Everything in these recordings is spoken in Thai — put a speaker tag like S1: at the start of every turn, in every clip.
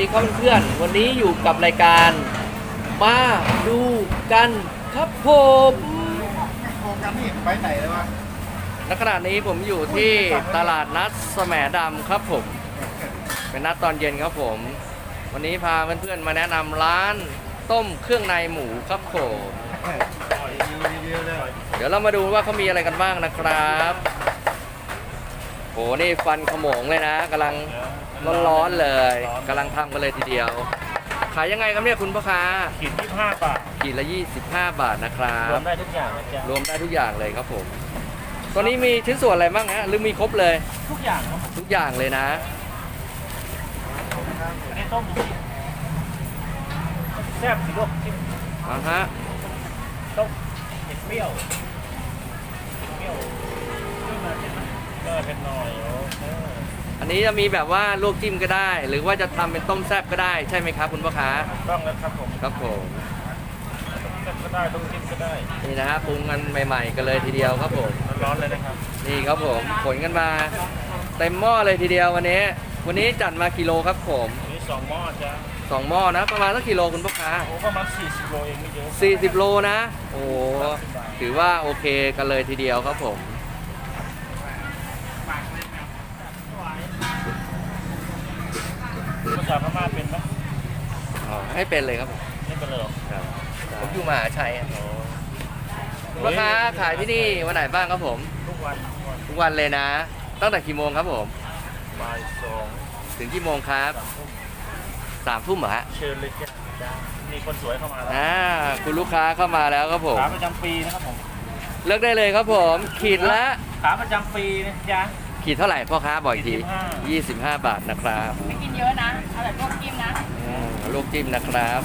S1: ดีครับเพื่อนๆวันนี้อยู่กับรายการ มาดูกันครับผม
S2: โครงการนี่ไปไหนเลยวะ
S1: ณขณะนี้ผมอยู่ที่ตลาดนัดแสมดำครับผม เป็นนัดตอนเย็นครับผม วันนี้พาเพื่อนๆมาแนะนำร้านต้มเครื่องในหมูครับผม
S2: ดีๆเลย
S1: เดี๋ยวเรามาดูว่าเขามีอะไรกันบ้างนะครับโหนี่ฟันขโมงเลยนะกำลัง ร้อนๆเลยกำลังทำกันเลยทีเดียว ขายยังไงครับเนี่ยคุณพ่อค้า
S3: ขีดยี่ห้าบาท
S1: ขีดละ 25 บาทนะครั
S3: รว
S1: บ
S3: มได้ทุกอย่างนะจ๊ะ
S1: รวมได้ทุกอย่างเลยครับผม ตอนนี้มีชิ้นส่วนอะไรบ้างฮะหรือมีครบเลย
S3: ทุกอย่างครับผม
S1: ทุกอย่างเลยนะ
S3: อันนี้ต้มแซ่บสิลูกที่
S1: อ่าฮะ
S3: ต้มเผ็ดเปรี้ยวเปรี้ยวขึ้นมาเผ็ดไหมก็เผ็ดหน่อยโอ้เออ
S1: อันนี้จะมีแบบว่าลวกจิ้มก็ได้ หรือว่าจะทำเป็นต้มแซ่บก็ได้ใช่ไหมครับ คุณพ่อค้า
S3: ต้องแล้วครับผม
S1: ครับผม
S3: ต้มแซ่บก็ได้ต้มจิ้มก็ได้
S1: นี่นะฮะปรุงกันใหม่ๆกันเลยทีเดียวครับผม
S3: ร้อนๆเลยนะครับ
S1: นี่ครับผมขนกันมาเต็มหม้อเลยทีเดียววันนี้ วันนี้จัดมากิโลครับผม
S3: อันนี้สองหม้อจ้ะ
S1: สองหม้อนะประมาณสักกิโลคุณพ่อค้า
S3: โอ้ประมาณ40โลเองไม่เยอะ
S1: 40 โลนะ โอ้โหถือว่าโอเคกันเลยทีเดียวครับผม
S3: ภาษาพม่าเป็นไหม
S1: อ๋อให้เป็นเลยครับผม
S3: ไม่เป็นเลยเหรอ
S1: ครับผมอยู่มหาชัยอะ
S3: โอ้
S1: ลูกค้าขายที่นี่วันไหนบ้างครับผม
S3: ทุกวันทุกวัน
S1: ทุกวันเลยนะ ตั้งแต่กี่โมงครับผม
S3: บ่ายสอง
S1: ถึงกี่โมงครับ
S3: สามทุ่ม
S1: สามทุ่มเหรอฮะ
S3: เชิญเลยจ้ะมีคนสวยเข้ามาแล้ว
S1: อ่าคุณลูกค้าเข้ามาแล้วครับผม
S3: ขาประจำปีนะครับผม
S1: เลือกได้เลยครับผม ขีดละ
S3: ขาประจำปีนะจ๊ะ
S1: ขีดเท่าไหร่พ่อค้าบอกอีกที
S3: 25
S1: 25บาทนะครับ
S4: ไม่กิน เยอะนะ เอาแบบพวกจิ้มนะ
S1: อืมลูกจิ้มนะครับ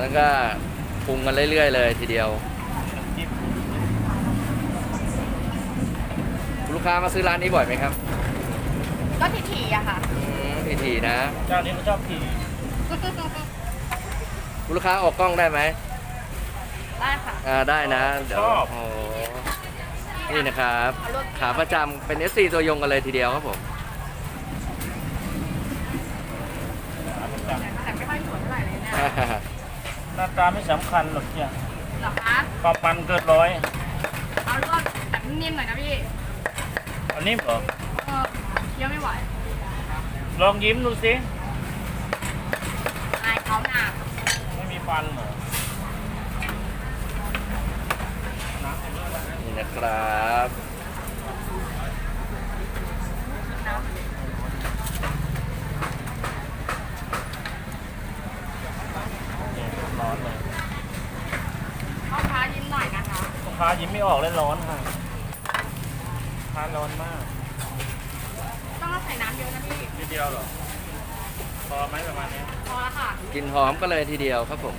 S1: แล้วก็ปรุงกันเรื่อยๆเลยทีเดียว
S3: จิ้ม
S1: คุณลูกค้ามาซื้อร้านนี้บ่อยไหมครับ
S4: ก็ถี่ๆอะค่ะ
S1: อืมทีๆนะ
S3: เจ้านี้เขาชอบขี่
S1: คุณลูกค้าออกกล้องได้ไหม
S4: ได้ค่ะ
S1: อ่าได้นะเดี๋ยวโอ้โหนี่นะครับ ขาประจำเป็น FC ตัวยงกันเลยทีเดียวครับผม
S4: หร่เลยเนี่ยำ
S3: หน้าตาไม่สำคัญหรอกจ้ะ
S4: เหรอคะ
S3: ความมันเกินร้อย
S4: เอาลวกแบบนิ่มๆหน่อยนะพี่
S3: อันนี้เหรอ
S4: เออเคี้ยวไม่ไหว
S3: ลองยิ้มดูสิ
S4: อายเขาหนัก
S3: ไม่มีฟันเหรอ
S1: นี่นะครับ
S3: เนี่ยร้อนเลย
S4: พ่อค้ายิ้มหน่อยนะคะ
S3: ลูกค้า ยิ้มไม่ออกเลยร้อนค่ะลูกค้าร้อนมาก
S4: ต้องเอาใส่น้ำเยอะนะพี่
S3: นิดเดียวเหรอ พอไหมประมาณนี้
S4: พอแล้วค่ะ
S1: กลินหอมก็เลยทีเดียวครับผม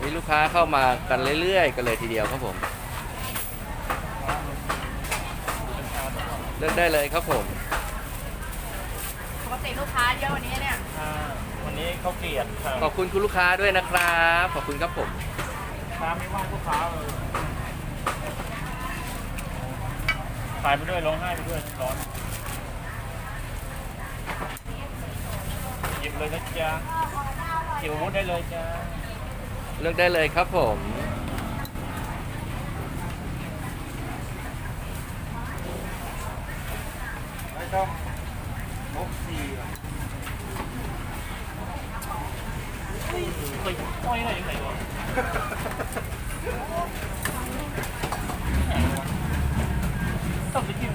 S1: มีลูกค้าเข้ามากันเรื่อยๆ กันเลยทีเดียวครับผม เลือกได้เลยครับผม
S4: ปกติลูกค้าเยอะกวันนี้เนี่ย
S3: อ่าวั นนี้เขาเกลียดครับ
S1: ขอบคุณคุณลูกค้าด้วยนะครับ ขอบคุณครับผม
S3: ลูกค้าไม่ว่างลูกค้าเลยขายไปด้วยร้องไห้ไปด้วยร้อนหยิบเลยนะจ๊ะเกี่ยวอาวุธได้เลยจ้า
S1: เลือกได้เลยครับผม
S2: ไม่ต้องพกสี่
S3: เฮ้ยอ้อยอะไรยังไงวะต้องไปกิน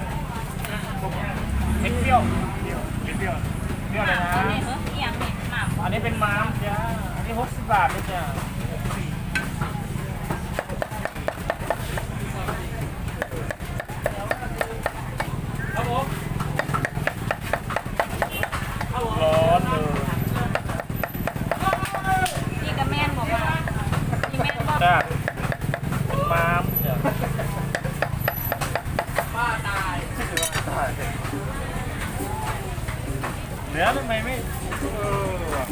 S3: เผ็ดเปรี้ยวเปรี้ยวเผ็ดเปรี้ยวเปรี้ยวเลยนะ
S4: อันนี้เฮ้ยเอียงเห็นหม่ำ
S3: อันนี้เป็นม้ามจ้าอันนี้หกสิบบาทเลยจ้าครับผมร้อนเลย
S4: พี่กับแม่นบอกว่าพี่แม่นบอก
S3: จ้าเป็นม้ามจ้า
S4: ว่าตาย
S3: เนื้อทำไมไม่เออว่ะ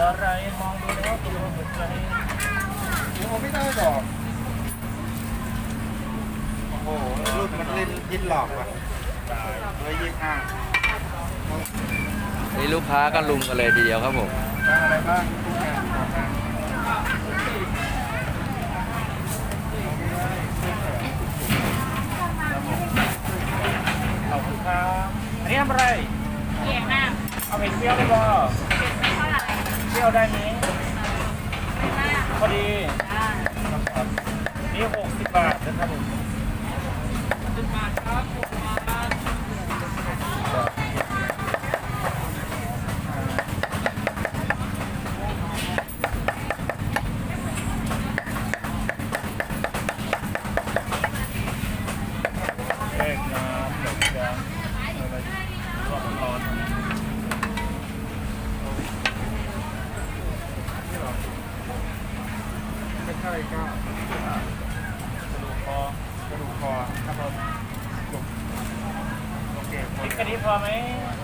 S3: อะไรมองดูแล้วตัวเหมือนใจ
S2: ผมไม่ได้ดอก โอ้โหรุ่นมันเล่นยินหลอกว่ะ
S3: ตาย
S2: เลยยิงห้า
S1: นี่ลูกค้าก็ลุมกันเลยทีเดียวครับผม
S2: บ้างอะไรบ้างทุกอย่างหมดนะ
S3: ขอบคุณครับอันนี้ทำอะไร
S4: เกียงหน้า
S3: เอาเห็ดเปรี้ยวได้บ่
S4: เท่าไหร่
S3: เปรี้ยวได้ไหม
S4: หน้า
S3: พอดี
S4: อ่า
S3: ครับ นี่หกสิบบาทนะครับผม
S4: จุดมาครับผมมา
S3: แยกน้ำหนึ่งจานอะไรรอบร้อน
S2: ใช่ก็
S3: พอ
S2: ครับผมโอเคหม
S3: พริ
S2: ด
S3: กอันนี้พอไหม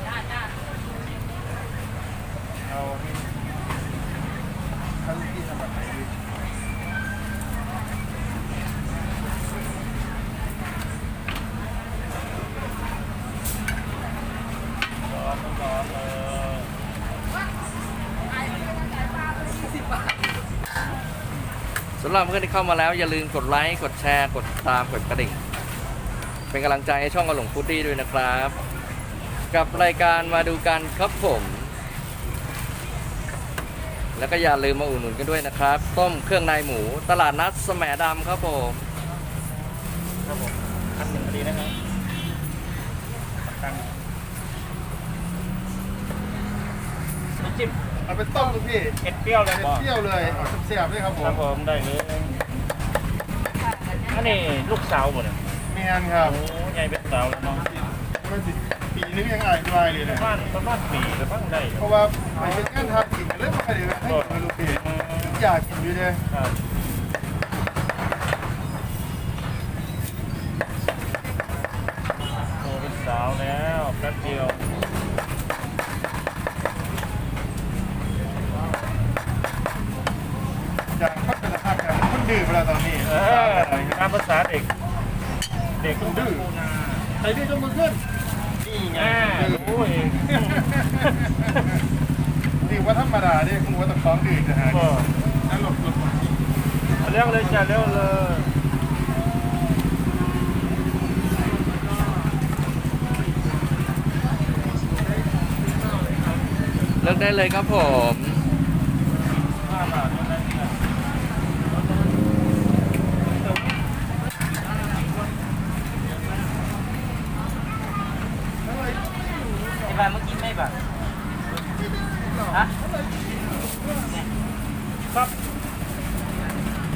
S4: จ้าจ้า
S2: เอานี่ถ้าลูกพี่ทำแบบไหนดี
S3: ร้อนร้อนเลย
S1: สำ หรับเพื่อนที่เข้ามาแล้ว อย่าลืมกดไลค์กดแชร์กดตามกดกระดิ่ง เป็นกำลังใจให้ช่องกระหลงฟูดดี้ด้วยนะครับ กับรายการมาดูกันครับผม แล้วก็อย่าลืมมาอุดหนุนกันด้วยนะครับ ต้มเครื่องในหมูตลาดนัดแสมดำครับผม
S3: ครับผมอันหนึ่งพอดีนะครับตั้งน้ำ จิ้ม
S2: เอาไปต้มลูกพี่
S3: เผ็ดเปรี้ยวเลย
S2: เผ็ด
S3: บ่
S2: เปรี้ยวเลยเอาเสียบๆเลยครับผ
S3: ครั
S2: ม
S3: บผมได้เลยอันนี้ลูกสาวหมดเลย
S2: เมียนครับ
S3: โอ้ใหญ่เป็นสาวแล้วเนาะ
S2: มันสิปีนึงยังอายดายเลย
S3: ป
S2: นะ
S3: ระมาณประมาณปีหรือบ้างได้
S2: เพราะว่าไปเป็นงานทำกินเรื่องอะไรเลยให้กินลูกพี่
S3: อืม
S2: อยากกินอยู่เลย
S3: ครับ
S2: ตา
S3: มภาษาเด็ก เด็กดื้อ
S2: ใส่ดื้อจนมือขึ้นนี่ไง
S3: อ่ารู้เอง
S2: นี่ว่าธรรมดาเนี่ยคุณว่าตะคองดื้อจะหา
S3: ก็
S2: นั่นหลบหลบ
S3: เร็วเลยจ้ะเร็วเลย
S1: เลือกได้เลยครับผม
S3: ห้าบาทเท่านั้นครับ
S5: ไอ้บ้านเมื่อกี้ไม่แบบ ฮะ
S3: ครับ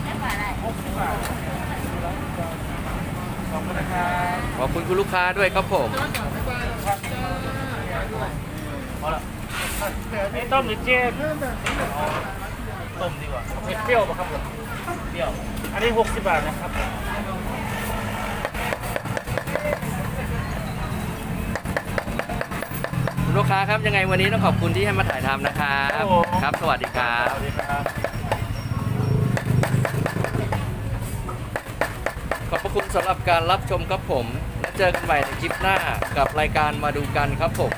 S4: แค่ฝ่ายอะไร
S3: หกสิบบาทขอบคุณนะครับ
S1: ขอบคุณคุณลูกค้าด้วยครับผม
S5: พอละ
S3: นี่ต้มหรือเจม
S5: ต้มดีกว่า
S3: เผ็ดเปรี้ยวป่ะครับผม
S5: เปรี้ยว
S3: อันนี้หกสิบบาทนะครับ
S1: คุณลูกค้าครับยังไงวันนี้ต้องขอบคุณที่ให้มาถ่ายทำนะครับครับ สวัสดีครั
S3: ส
S1: บ
S3: วัสดีครับ
S1: ขอบพระคุณสำหรับการรับชมครับผมแล้วเจอกันใหม่ในคลิปหน้ากับรายการมาดูกันครับผม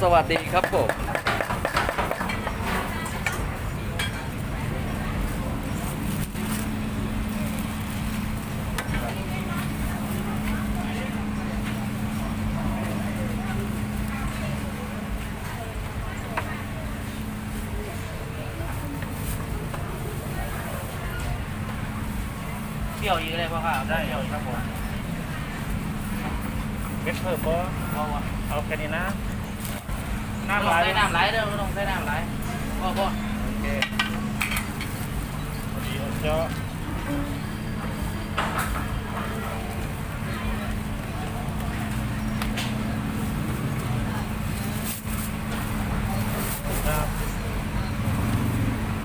S1: สวัสดีครับผม
S5: ยวเยอะเลยพ่อค่ะ
S3: ได้
S5: เปรี้ยว
S3: ครับผมเผ็ดเพิ่มบ่
S5: เพราะว่า
S3: เอาแค่นี้นะ
S5: น้ำ
S3: น้ำ
S5: ไห
S3: ไห
S5: ล
S3: ล
S5: น้ำไหลเด้อไม่ต้องใส่น้ำไหลพ่อพ่อ
S3: โอเคพอดีเอาเจาะ